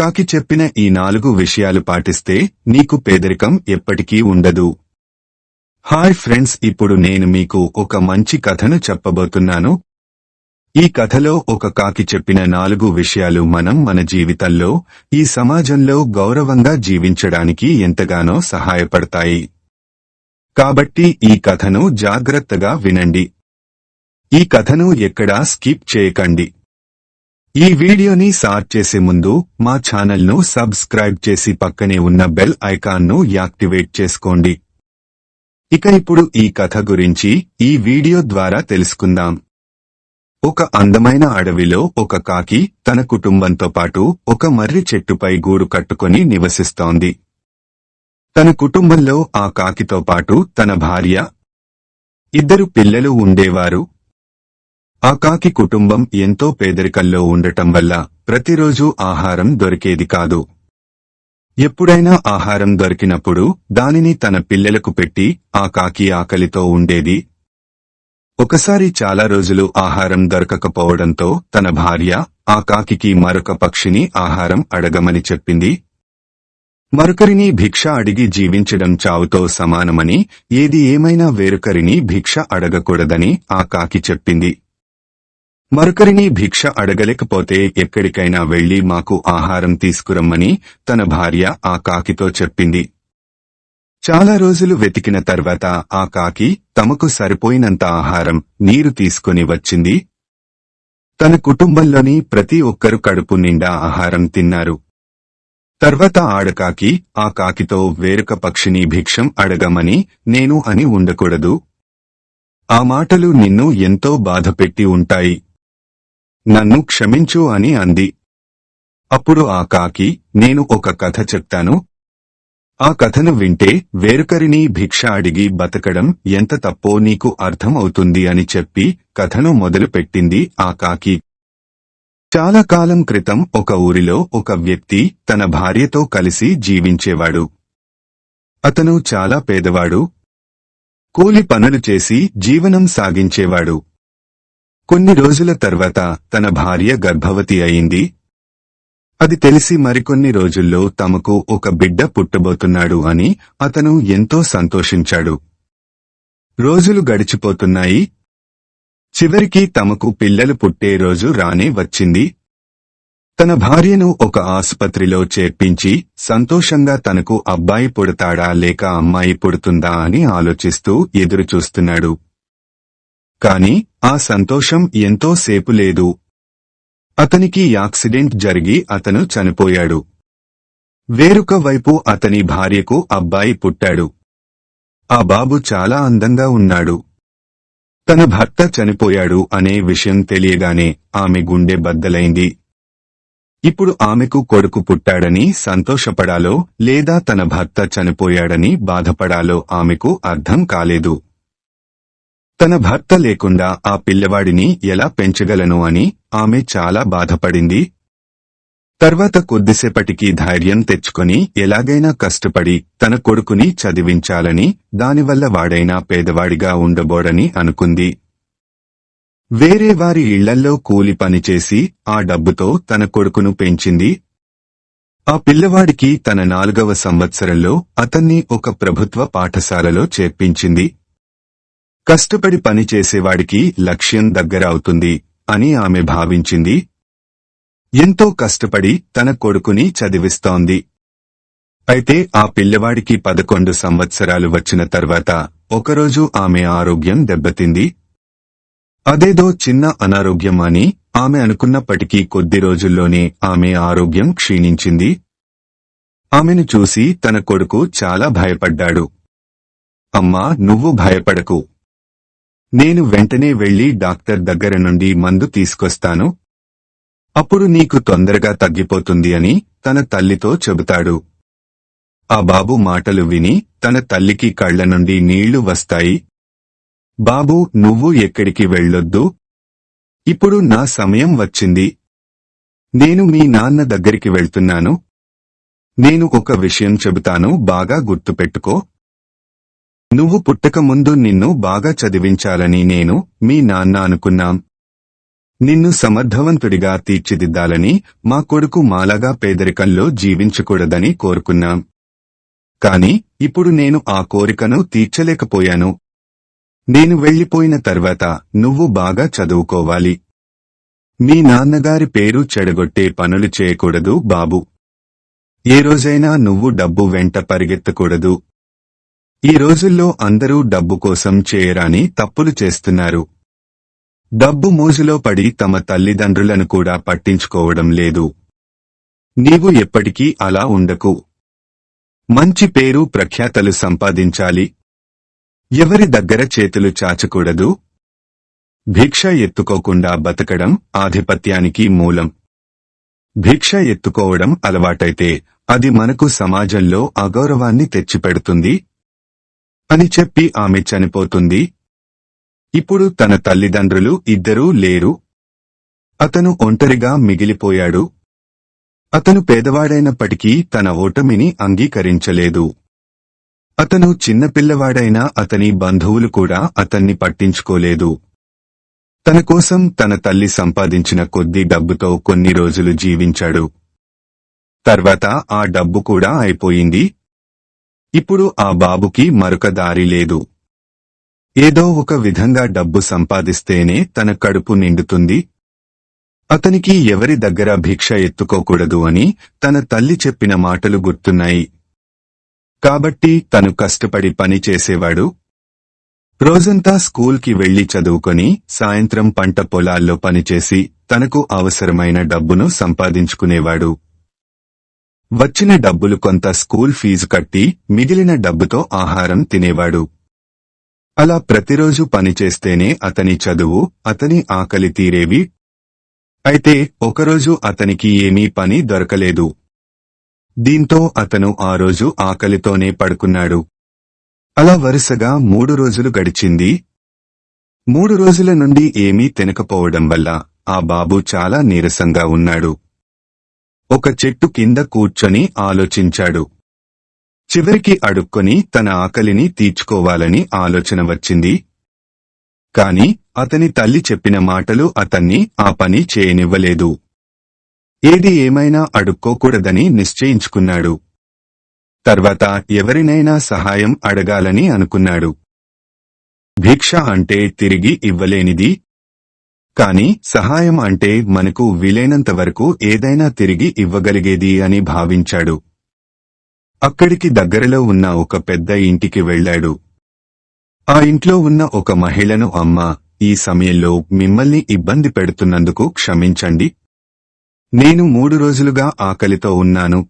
కాకి చెప్పిన ఈ నాలుగు విషయాలు పాటిస్తే నీకు పేదరికం ఎప్పటికీ ఉండదు. హాయ్ ఫ్రెండ్స్ ఇప్పుడు నేను మీకు ఒక మంచి కథను చెప్పబోతున్నాను. ఈ కథలో ఒక కాకి చెప్పిన నాలుగు విషయాలు మనం మన జీవితంలో ఈ సమాజంలో గౌరవంగా జీవించడానికి ఎంతగానో సహాయపడతాయి. కాబట్టి ఈ కథను జాగ్రత్తగా వినండి. ఈ కథను ఎక్కడా స్కిప్ చేయకండి. ఈ వీడియోని సార్ట్ చేసే ముందు మా ఛానల్ను సబ్స్క్రైబ్ చేసి పక్కనే ఉన్న బెల్ ఐకాన్ను యాక్టివేట్ చేసుకోండి. ఇక ఇప్పుడు ఈ కథ గురించి ఈ వీడియో ద్వారా తెలుసుకుందాం. ఒక అందమైన అడవిలో ఒక కాకి తన కుటుంబంతో పాటు ఒక మర్రి చెట్టుపై గూడు కట్టుకొని నివసిస్తోంది. తన కుటుంబంలో ఆ కాకితో పాటు తన భార్య ఇద్దరు పిల్లలు ఉండేవారు. ఆ కాకి కుటుంబం ఎంతో పేదరికంలో ఉండటం వల్ల ప్రతిరోజూ ఆహారం దొరికేది కాదు. ఎప్పుడైనా ఆహారం దొరికినప్పుడు దానిని తన పిల్లలకు పెట్టి ఆ కాకి ఆకలితో ఉండేది. ఒకసారి చాలా రోజులు ఆహారం దొరకకపోవడంతో తన భార్య ఆ కాకి మరొక పక్షిని ఆహారం అడగమని చెప్పింది. మరొకరిని భిక్ష అడిగి జీవించడం చావుతో సమానమని ఏది ఏమైనా వేరొకరిని భిక్ష అడగకూడదని ఆ కాకి చెప్పింది. మరొకరిని భిక్ష అడగలేకపోతే ఎక్కడికైనా వెళ్ళి మాకు ఆహారం తీసుకురమ్మని తన భార్య ఆ కాకితో చెప్పింది. చాలా రోజులు వెతికిన తర్వాత ఆ కాకి తమకు సరిపోయినంత ఆహారం నీరు తీసుకుని వచ్చింది. తన కుటుంబంలోని ప్రతి ఒక్కరు కడుపు నిండా ఆహారం తిన్నారు. తర్వాత ఆడకాకి ఆ కాకితో వేరొక పక్షిని భిక్షం అడగమని నేను అని ఉండకూడదు. ఆ మాటలు నిన్ను ఎంతో బాధపెట్టి ఉంటాయి. నన్ను క్షమించు అని అంది. అప్పుడు ఆ కాకి నేను ఒక కథ చెప్తాను. ఆ కథను వింటే వేరొకరిని భిక్ష అడిగి బతకడం ఎంత తప్పో నీకు అర్థం అవుతుంది అని చెప్పి కథను మొదలుపెట్టింది ఆ కాకి. చాలా కాలం క్రితం ఒక ఊరిలో ఒక వ్యక్తి తన భార్యతో కలిసి జీవించేవాడు. అతను చాలా పేదవాడు. కూలి పనులు చేసి జీవనం సాగించేవాడు. కొన్ని రోజుల తర్వాత తన భార్య గర్భవతి అయింది. అది తెలిసి మరికొన్ని రోజుల్లో తమకు ఒక బిడ్డ పుట్టబోతున్నాడు అని అతను ఎంతో సంతోషించాడు. రోజులు గడిచిపోతున్నాయి. చివరికి తమకు పిల్లలు పుట్టే రోజు రానే వచ్చింది. తన భార్యను ఒక ఆసుపత్రిలో చేర్పించి సంతోషంగా తనకు అబ్బాయి పుడతాడా లేక అమ్మాయి పుడుతుందా అని ఆలోచిస్తూ ఎదురుచూస్తున్నాడు. కాని ఆ సంతోషం ఎంతో సేపు లేదు. అతనికి యాక్సిడెంట్ జరిగి అతను చనిపోయాడు. వేరొక వైపు అతని భార్యకు అబ్బాయి పుట్టాడు. ఆ బాబు చాలా అందంగా ఉన్నాడు. తన భర్త చనిపోయాడు అనే విషయం తెలియగానే ఆమె గుండె బద్దలైంది. ఇప్పుడు ఆమెకు కొడుకు పుట్టాడని సంతోషపడాలో లేదా తన భర్త చనిపోయాడని బాధపడాలో ఆమెకు అర్థం కాలేదు. తన భర్త లేకుండా ఆ పిల్లవాడిని ఎలా పెంచగలను అని ఆమె చాలా బాధపడింది. తర్వాత కొద్దిసేపటికి ధైర్యం తెచ్చుకొని ఎలాగైనా కష్టపడి తన కొడుకుని చదివించాలని దానివల్ల వాడైనా పేదవాడిగా ఉండబోడని అనుకుంది. వేరే వారి ఇళ్ళల్లో కూలి పనిచేసి ఆ డబ్బుతో తన కొడుకును పెంచింది. ఆ పిల్లవాడికి తన నాలుగవ సంవత్సరంలో అతన్ని ఒక ప్రభుత్వ పాఠశాలలో చేర్పించింది. కష్టపడి పనిచేసేవాడికి లక్ష్యం దగ్గర అవుతుంది అని ఆమె భావించింది. ఎంతో కష్టపడి తన కొడుకుని చదివిస్తోంది. అయితే ఆ పిల్లవాడికి పదకొండు సంవత్సరాలు వచ్చిన తర్వాత ఒకరోజు ఆమె ఆరోగ్యం దెబ్బతింది. అదేదో చిన్న అనారోగ్యం అని ఆమె అనుకున్నప్పటికీ కొద్ది రోజుల్లోనే ఆమె ఆరోగ్యం క్షీణించింది. ఆమెను చూసి తన కొడుకు చాలా భయపడ్డాడు. అమ్మా నువ్వు భయపడకు. నేను వెంటనే వెళ్ళి డాక్టర్ దగ్గర నుండి మందు తీసుకొస్తాను. అప్పుడు నీకు తొందరగా తగ్గిపోతుంది అని తన తల్లితో చెబుతాడు. ఆ బాబు మాటలు విని తన తల్లికి కళ్ళ నుండి నీళ్ళు వస్తాయి. బాబు నువ్వు ఎక్కడికి వెళ్ళొద్దు. ఇప్పుడు నా సమయం వచ్చింది. నేను మీ నాన్న దగ్గరికి వెళ్తున్నాను. నేను ఒక విషయం చెబుతాను బాగా గుర్తుపెట్టుకో. నువ్వు పుట్టక ముందు నిన్ను బాగా చదివించాలని నేను మీ నాన్న అనుకున్నాం. నిన్ను సమర్థవంతుడిగా తీర్చిదిద్దాలని మా కొడుకు మాలాగా పేదరికంలో జీవించకూడదని కోరుకున్నాం. కాని ఇప్పుడు నేను ఆ కోరికను తీర్చలేకపోయాను. నేను వెళ్ళిపోయిన తర్వాత నువ్వు బాగా చదువుకోవాలి. మీ నాన్నగారి పేరు చెడగొట్టే పనులు చేయకూడదు బాబు. ఏ రోజైనా నువ్వు డబ్బు వెంట పరిగెత్తకూడదు. ఈ రోజుల్లో అందరూ డబ్బు కోసం చేయరాని తప్పులు చేస్తున్నారు. డబ్బు మోజులో పడి తమ తల్లిదండ్రులను కూడా పట్టించుకోవడం లేదు. నీవు ఎప్పటికీ అలా ఉండకు. మంచి పేరు ప్రఖ్యాతలు సంపాదించాలి. ఎవరి దగ్గర చేతులు చాచకూడదు? భిక్ష ఎత్తుకోకుండా బతకడం ఆధిపత్యానికి మూలం. భిక్ష ఎత్తుకోవడం అలవాటైతే అది మనకు సమాజంలో అగౌరవాన్ని తెచ్చిపెడుతుంది. అని చెప్పి ఆమె చనిపోతుంది. ఇప్పుడు తన తల్లిదండ్రులు ఇద్దరూ లేరు. అతను ఒంటరిగా మిగిలిపోయాడు. అతను పేదవాడైనప్పటికీ తన ఓటమిని అంగీకరించలేదు. అతను చిన్నపిల్లవాడైనా అతని బంధువులు కూడా అతన్ని పట్టించుకోలేదు. తన కోసం తన తల్లి సంపాదించిన కొద్ది డబ్బుతో కొన్ని రోజులు జీవించాడు. తర్వాత ఆ డబ్బు కూడా అయిపోయింది. ఇప్పుడు ఆ బాబుకి మరొక దారి లేదు. ఏదో ఒక విధంగా డబ్బు సంపాదిస్తేనే తన కడుపు నిండుతుంది. అతనికి ఎవరి దగ్గర భిక్ష ఎత్తుకోకూడదు అని తన తల్లి చెప్పిన మాటలు గుర్తున్నాయి. కాబట్టి తను కష్టపడి పని చేసేవాడు. రోజంతా స్కూల్కి వెళ్ళి చదువుకొని సాయంత్రం పంట పొలాల్లో పనిచేసి తనకు అవసరమైన డబ్బును సంపాదించుకునేవాడు. వచ్చిన డబ్బులు కొంత స్కూల్ ఫీజు కట్టి మిగిలిన డబ్బుతో ఆహారం తినేవాడు. అలా ప్రతిరోజు పనిచేస్తేనే అతని చదువు అతని ఆకలి తీరేవి. అయితే ఒకరోజు అతనికి ఏమీ పని దొరకలేదు. దీంతో అతను ఆ రోజు ఆకలితోనే పడుకున్నాడు. అలా వరుసగా మూడు రోజులు గడిచింది. మూడు రోజుల నుండి ఏమీ తినకపోవడం వల్ల ఆ బాబు చాలా నీరసంగా ఉన్నాడు. ఒక చెట్టు కింద కూర్చొని ఆలోచించాడు. చివరికి అడుక్కొని తన ఆకలిని తీర్చుకోవాలని ఆలోచన వచ్చింది. కాని అతని తల్లి చెప్పిన మాటలు అతన్ని ఆ పని చేయనివ్వలేదు. ఏది ఏమైనా అడుక్కోకూడదని నిశ్చయించుకున్నాడు. తర్వాత ఎవరినైనా సహాయం అడగాలని అనుకున్నాడు. భిక్ష అంటే తిరిగి ఇవ్వలేనిది కాని సహాయం అంటే మనకు వీలైనంత వరకు ఏదైనా తిరిగి ఇవ్వగలిగేది అని భావించాడు. అక్కడికి దగ్గరలో ఉన్న ఒక పెద్ద ఇంటికి వెళ్ళాడు. ఆ ఇంట్లో ఉన్న ఒక మహిళను అమ్మ ఈ సమయంలో మిమ్మల్ని ఇబ్బంది పెడుతున్నందుకు క్షమించండి. నేను మూడు రోజులుగా ఆకలితో ఉన్నాను.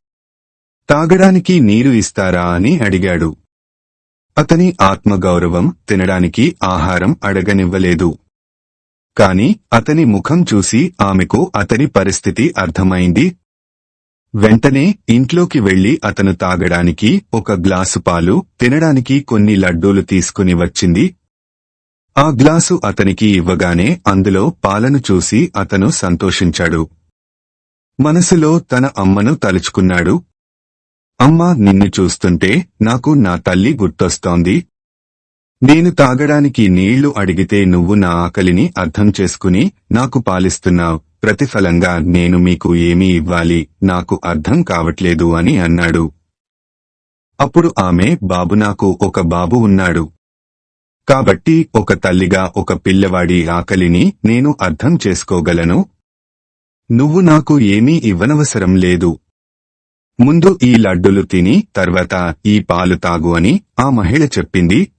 తాగడానికి నీరు ఇస్తారా? అని అడిగాడు. అతని ఆత్మగౌరవం తినడానికి ఆహారం అడగనివ్వలేదు. కాని అతని ముఖం చూసి ఆమెకు అతని పరిస్థితి అర్థమైంది. వెంటనే ఇంట్లోకి వెళ్ళి అతను తాగడానికి ఒక గ్లాసు పాలు తినడానికి కొన్ని లడ్డూలు తీసుకుని వచ్చింది. ఆ గ్లాసు అతనికి ఇవ్వగానే అందులో పాలను చూసి అతను సంతోషించాడు. మనసులో తన అమ్మను తలుచుకున్నాడు. అమ్మ నిన్ను చూస్తుంటే నాకు నా తల్లి గుర్తొస్తోంది. నేను తాగడానికి నీళ్ళు అడిగితే నువ్వు నా ఆకలిని అర్థం చేసుకుని నాకు పాలిస్తున్నావు. ప్రతిఫలంగా నేను మీకు ఏమీ ఇవ్వాలి? నాకు అర్థం కావట్లేదు అని అన్నాడు. అప్పుడు ఆమె బాబు నాకు ఒక బాబు ఉన్నాడు. కాబట్టి ఒక తల్లిగా ఒక పిల్లవాడి ఆకలిని నేను అర్థం చేసుకోగలను. నువ్వు నాకు ఏమీ ఇవ్వనవసరం లేదు. ముందు ఈ లడ్డులు తిని తర్వాత ఈ పాలు తాగు అని ఆ మహిళ చెప్పింది.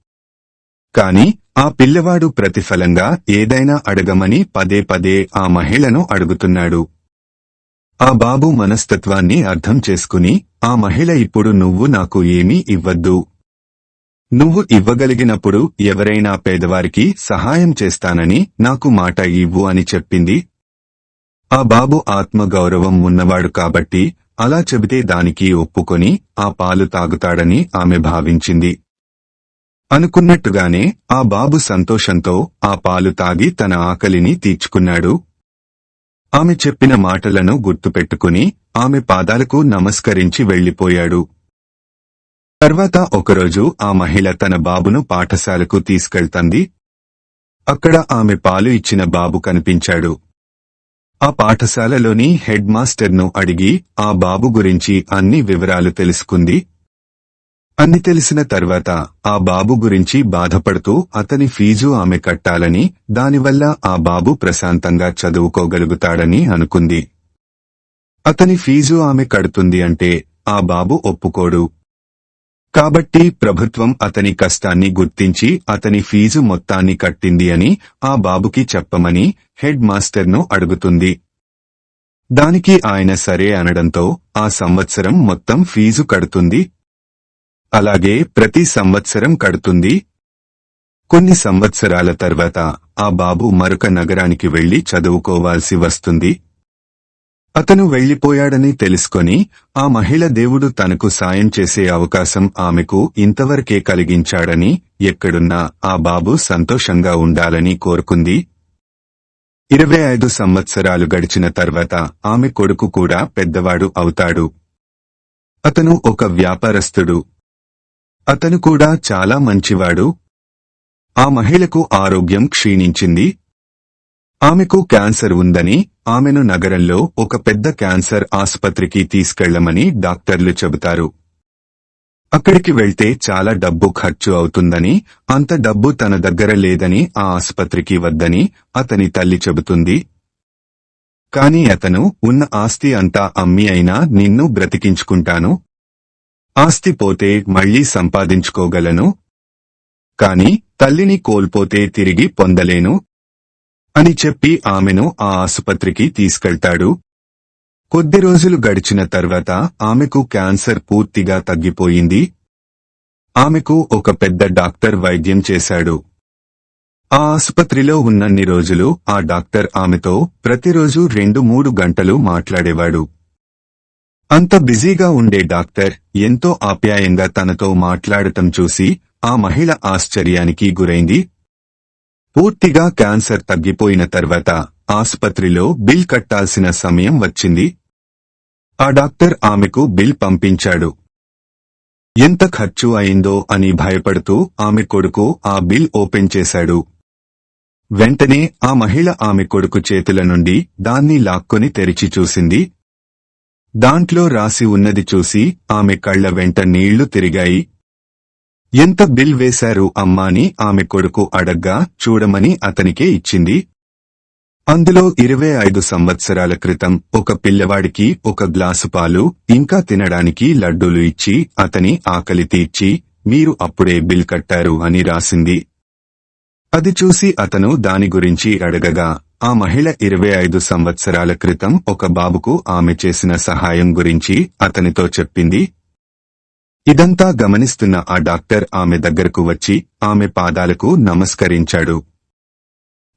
కాని ఆ పిల్లవాడు ప్రతిఫలంగా ఏదైనా అడగమని పదే పదే ఆ మహిళను అడుగుతున్నాడు. ఆ బాబు మనస్తత్వాన్ని అర్థం చేసుకుని ఆ మహిళ ఇప్పుడు నువ్వు నాకు ఏమీ ఇవ్వద్దు. నువ్వు ఇవ్వగలిగినప్పుడు ఎవరైనా పేదవారికి సహాయం చేస్తానని నాకు మాట ఇవ్వు అని చెప్పింది. ఆ బాబు ఆత్మగౌరవం ఉన్నవాడు కాబట్టి అలా చెబితే దానికి ఒప్పుకొని ఆ పాలు తాగుతాడని ఆమె భావించింది. అనుకున్నట్టుగానే ఆ బాబు సంతోషంతో ఆ పాలు తాగి తన ఆకలిని తీర్చుకున్నాడు. ఆమె చెప్పిన మాటలను గుర్తుపెట్టుకుని ఆమె పాదాలకు నమస్కరించి వెళ్ళిపోయాడు తర్వాత ఒకరోజు ఆ మహిళ తన బాబును పాఠశాలకు తీసుకెళ్తంది. అక్కడ ఆమె పాలు ఇచ్చిన బాబు కనిపించాడు. ఆ పాఠశాలలోని హెడ్ మాస్టర్ను అడిగి ఆ బాబు గురించి అన్ని వివరాలు తెలుసుకుంది. అని తెలిసిన తర్వాత ఆ బాబు గురించి బాధపడుతూ అతని ఫీజు ఆమె కట్టాలని దానివల్ల ఆ బాబు ప్రశాంతంగా చదువుకోగలుగుతాడని అనుకుంది. అతని ఫీజు ఆమె కడుతుంది అంటే ఆ బాబు ఒప్పుకోడు. కాబట్టి ప్రభుత్వం అతని కష్టాన్ని గుర్తించి అతని ఫీజు మొత్తాన్ని కట్టింది అని ఆ బాబుకి చెప్పమని హెడ్ మాస్టర్ను అడుగుతుంది. దానికి ఆయన సరే అనడంతో ఆ సంవత్సరం మొత్తం ఫీజు కడుతుంది అలాగే ప్రతి సంవత్సరం కడుతుంది. కొన్ని సంవత్సరాల తర్వాత ఆ బాబు మరొక నగరానికి వెళ్ళి చదువుకోవాల్సి వస్తుంది. అతను వెళ్ళిపోయాడని తెలుసుకొని ఆ మహిళ దేవుడు తనకు సాయం చేసే అవకాశం ఆమెకు ఇంతవరకే కలిగించాడని ఎక్కడున్నా ఆ బాబు సంతోషంగా ఉండాలని కోరుకుంది. ఇరవై ఐదు సంవత్సరాలు గడిచిన తర్వాత ఆమె కొడుకు కూడా పెద్దవాడు అవుతాడు. అతను ఒక వ్యాపారస్తుడు అతను కూడా చాలా మంచివాడు. ఆ మహిళకు ఆరోగ్యం క్షీణించింది. ఆమెకు క్యాన్సర్ ఉందని ఆమెను నగరంలో ఒక పెద్ద క్యాన్సర్ ఆసుపత్రికి తీసుకెళ్ళమని డాక్టర్లు చెబుతారు. అక్కడికి వెళ్తే చాలా డబ్బు ఖర్చు అవుతుందని అంత డబ్బు తన దగ్గర లేదని ఆ ఆసుపత్రికి వద్దని అతని తల్లి చెబుతుంది. కాని అతను ఉన్న ఆస్తి అంతా అమ్మి అయినా నిన్ను బ్రతికించుకుంటాను. ఆస్తి పోతే మళ్ళీ సంపాదించుకోగలను? కాని తల్లిని కోల్పోతే తిరిగి పొందలేను? అని చెప్పి ఆమెను ఆ ఆసుపత్రికి తీసుకెళ్తాడు. కొద్ది రోజులు గడిచిన తర్వాత ఆమెకు క్యాన్సర్ పూర్తిగా తగ్గిపోయింది. ఆమెకు ఒక పెద్ద డాక్టర్ వైద్యం చేశాడు. ఆ ఆసుపత్రిలో ఉన్నన్ని రోజులు ఆ డాక్టర్ ఆమెతో ప్రతిరోజు రెండు మూడు గంటలు మాట్లాడేవాడు. అంత బిజీగా ఉండే డాక్టర్ ఎంతో ఆప్యాయంగా తనతో మాట్లాడటం చూసి ఆ మహిళ ఆశ్చర్యానికి గురైంది. పూర్తిగా క్యాన్సర్ తగ్గిపోయిన తర్వాత ఆసుపత్రిలో బిల్ కట్టాల్సిన సమయం వచ్చింది. ఆ డాక్టర్ ఆమెకు బిల్ పంపించాడు. ఎంత ఖర్చు అయిందో అని భయపడుతూ ఆమె కొడుకు ఆ బిల్ ఓపెన్ చేశాడు. వెంటనే ఆ మహిళ ఆమె కొడుకు చేతుల నుండి దాన్ని లాక్కొని తెరిచి చూసింది. దాంట్లో రాసి ఉన్నది చూసి ఆమె కళ్ళ వెంట నీళ్ళు తిరిగాయి. ఎంత బిల్ వేశారు అమ్మాని ఆమె కొడుకు అడగ్గా చూడమని అతనికే ఇచ్చింది. అందులో ఇరవై ఐదు సంవత్సరాల క్రితం ఒక పిల్లవాడికి ఒక గ్లాసు పాలు ఇంకా తినడానికి లడ్డూలు ఇచ్చి అతని ఆకలి తీర్చి మీరు అప్పుడే బిల్ కట్టారు అని రాసింది. అది చూసి అతను దాని గురించి అడగగా ఆ మహిళ ఇరవై ఐదు సంవత్సరాల క్రితం ఒక బాబుకు ఆమె చేసిన సహాయం గురించి అతనితో చెప్పింది. ఇదంతా గమనిస్తున్న ఆ డాక్టర్ ఆమె దగ్గరకు వచ్చి ఆమె పాదాలకు నమస్కరించాడు.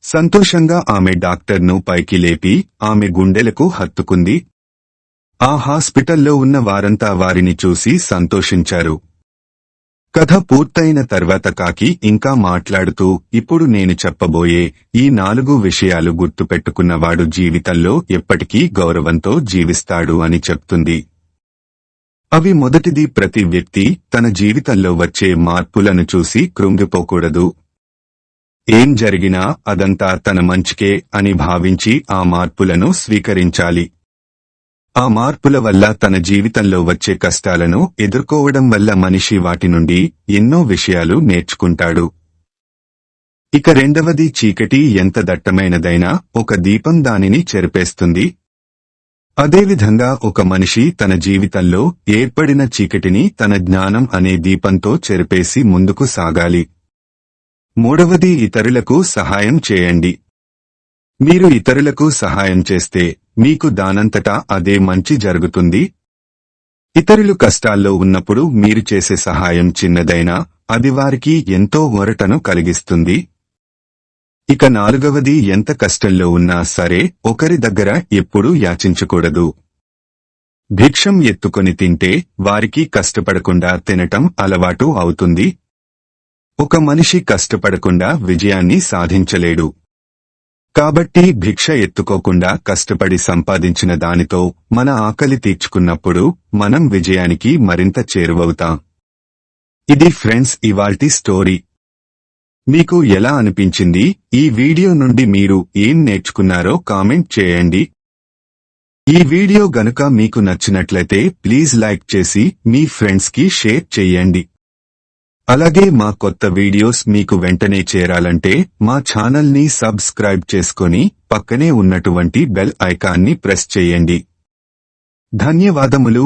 సంతోషంగా ఆమె డాక్టర్ను పైకి లేపి ఆమె గుండెలకు హత్తుకుంది. ఆ హాస్పిటల్లో ఉన్న వారంతా వారిని చూసి సంతోషించారు. కథ పూర్తయిన తర్వాత కాకి ఇంకా మాట్లాడుతూ ఇప్పుడు నేను చెప్పబోయే ఈ నాలుగు విషయాలు గుర్తుపెట్టుకున్నవాడు జీవితంలో ఎప్పటికీ గౌరవంతో జీవిస్తాడు అని చెప్తుంది. అవి మొదటిది ప్రతి వ్యక్తి తన జీవితంలో వచ్చే మార్పులను చూసి కృంగిపోకూడదు. ఏం జరిగినా అదంతా తన మంచికే అని భావించి ఆ మార్పులను స్వీకరించాలి. ఆ మార్పుల వల్ల తన జీవితంలో వచ్చే కష్టాలను ఎదుర్కోవడం వల్ల మనిషి వాటి నుండి ఎన్నో విషయాలు నేర్చుకుంటాడు. ఇక రెండవది చీకటి ఎంత దట్టమైనదైనా ఒక దీపం దానిని చెరిపేస్తుంది. అదేవిధంగా ఒక మనిషి తన జీవితంలో ఏర్పడిన చీకటిని తన జ్ఞానం అనే దీపంతో చెరిపేసి ముందుకు సాగాలి. మూడవది ఇతరులకు సహాయం చేయండి. మీరు ఇతరులకు సహాయం చేస్తే మీకు దానంతటా అదే మంచి జరుగుతుంది? ఇతరులు కష్టాల్లో ఉన్నప్పుడు మీరు చేసే సహాయం చిన్నదైనా అది వారికి ఎంతో ఒరటను కలిగిస్తుంది. ఇక నాలుగవది ఎంత కష్టంలో ఉన్నా సరే ఒకరి దగ్గర ఎప్పుడూ యాచించకూడదు. భిక్షం ఎత్తుకొని తింటే వారికి కష్టపడకుండా తినటం అలవాటు అవుతుంది. ఒక మనిషి కష్టపడకుండా విజయాన్ని సాధించలేడు. కాబట్టి భిక్ష ఎత్తుకోకుండా కష్టపడి సంపాదించిన దానితో మన ఆకలి తీర్చుకున్నప్పుడు మనం విజయానికి మరింత చేరువవుతాం. ఇది ఫ్రెండ్స్ ఇవాల్టి స్టోరీ. మీకు ఎలా అనిపించింది? ఈ వీడియో నుండి మీరు ఏం నేర్చుకున్నారో కామెంట్ చేయండి. ఈ వీడియో గనుక మీకు నచ్చినట్లయితే ప్లీజ్ లైక్ చేసి మీ ఫ్రెండ్స్కి షేర్ చెయ్యండి అలాగే మా కొత్త వీడియోస్ మీకు వెంటనే చేరాలంటే మా ఛానల్ని సబ్స్క్రైబ్ చేసుకొని పక్కనే ఉన్నటువంటి బెల్ ఐకాన్ని ప్రెస్ చేయండి. ధన్యవాదములు.